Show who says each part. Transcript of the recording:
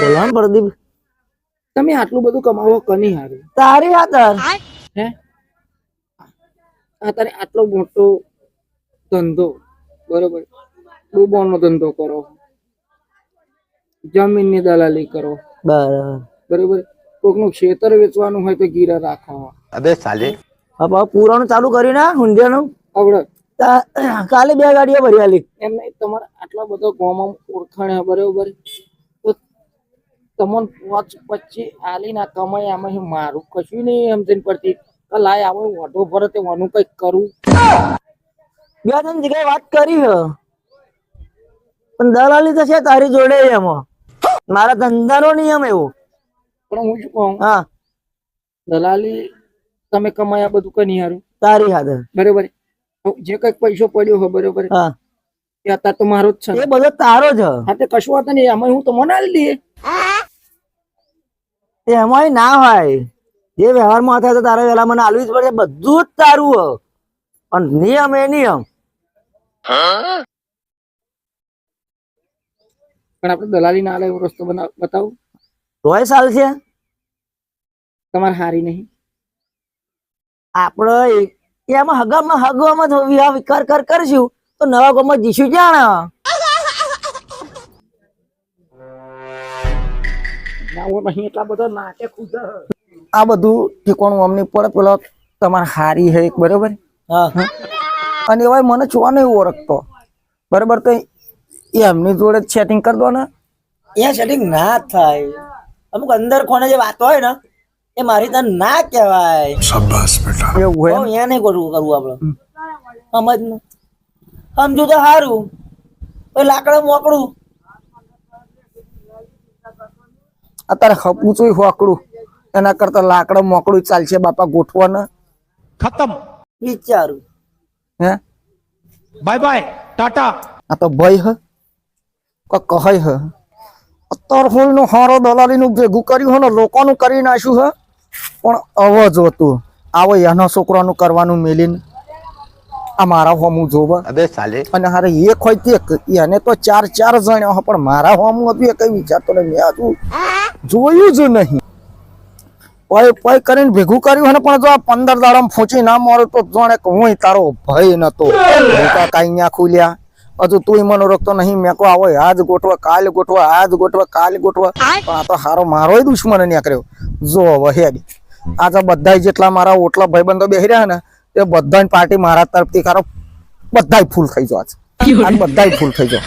Speaker 1: બોલામ પ્રદીપ.
Speaker 2: તમે આટલું બધું કમાવો કની હારી?
Speaker 1: તારી હાતર
Speaker 2: હે? આ તારે આટલો મોટો ધંધો બરોબર? ડૂબોનો ધંધો કરો. જમીનની દલાલી કરો.
Speaker 1: બરાબર.
Speaker 2: બરોબર? કોકનું ખેતર વેચવાનું હોય તો ગીરા
Speaker 1: રાખવા. પુરાણું ચાલુ કર્યું ના હુંડિયાનું હવે કાલે બે ગાડીઓ ભરી આલી.
Speaker 2: એમ નહીં તમારે આટલા બધા ગામમાં ઓળખાણ બરોબર? તમને પાંચ પચી આલી ના કમાય આમાં મારું કશું નહીં સમજણ પડતી લાય આવો વાઢો ભરે તે વાનું કંઈક કરું.
Speaker 1: બે ત્રણ જગ્યાએ વાત કરી હ? પણ દલાલી તો છે તારી જોડે એમાં. મારા ધંધાનો નિયમ એવો.
Speaker 2: પણ હું શું કહું?
Speaker 1: હા.
Speaker 2: દલાલી તમે કમાયા બધું કની હારું.
Speaker 1: તારી હાથે.
Speaker 2: બરોબર. જે કંઈક પૈસો પડ્યો હોય બરોબર.
Speaker 1: હા.
Speaker 2: એ અત્યારે તો મારો જ છે.
Speaker 1: એ બધો તારો જ હા.
Speaker 2: તે કશું વાત નહીં આમાં હું તમને આલી દઈએ.
Speaker 1: એમાંય ના હોય. જે વ્યવહારમાં થાય તો તારે વેલા મને આલવી જ પડશે. બધું જ તારું હ. પણ નિયમ એ નિયમ.
Speaker 2: પણ આપણે દલાલી ના આલે એવો રસ્તો બનાવ બતાવું?
Speaker 1: તોય સાલ છે.
Speaker 2: તમારે હારી નહીં.
Speaker 1: આપડે એમાં હગામાં હગવામાં વિહાર વિવાહ વિકાર કર કરશું. તો નવા ગામમાં જીશું જાણે
Speaker 3: આ બધું ઠીકોણું અમને પડે પેલો તમારે હારી હે બરોબર?
Speaker 1: હા.
Speaker 3: અને એવાય મને જોવા નહીં ઓળખતો. બરોબર તો એ એમની જોડે સેટિંગ કરી દો ને.
Speaker 1: એ સેટિંગ ના થાય. અમુક અંદર કોને જે વાતો હોય ને એ મારી તને ના કહેવાય.
Speaker 3: એવું હોય
Speaker 1: તો અહીંયા નહીં કરવું કરવું આપણે. સમજ ને સમજુ તો સારું લાકડા લાકડું મોકડું
Speaker 3: અત્યારે હપુચું હોકડું. એના કરતા લાકડો મોકડું ચાલશે બાપા ગોઠવા ગોઠવાના
Speaker 4: ખતમ.
Speaker 1: વિચારું.
Speaker 3: હે?
Speaker 4: Bye bye tata.
Speaker 3: આ તો ભય હ. કહ કહય હ. અત્તરનું કર્યું હો લોકોનું કરી નાખ્યું હ. પણ અવ જોતું આવો એનો છોકરાનું કરવાનું મેલીને. આ મારા હોમું જોવે.
Speaker 5: અબે સાલે.
Speaker 3: અને હારે એક હોય તે એને તો ચાર ચાર જણ્યો પણ મારા હોમું હતું એ કઈ વિચારતો ને મેં હતું જોયું જ નહીં. પય પય કરીને ભેગું કર્યું હોય પણ જો આ પંદર દાડામાં ફૂંચી ના મારો તો જાણે હું તારો ભય નતો. કાંઈ ન્યા ખુલ્યા. હજુ તું મને રોકતો નહીં, મેં કહો, આવો, આજ ગોઠવા, કાલ ગોઠવા, આજ ગોઠવા, કાલ ગોઠવા. પણ આ તો હારો મારો દુશ્મન નીકળ્યો જો હવે આ આજે બધા જેટલા મારા ઓટલા ભાઈબંધો બેસી રહ્યા ને એ બધાની પાર્ટી મારા તરફથી કારો બધાય ફૂલ થઈ જાવ આજ. બધા ફૂલ થઈ જાવ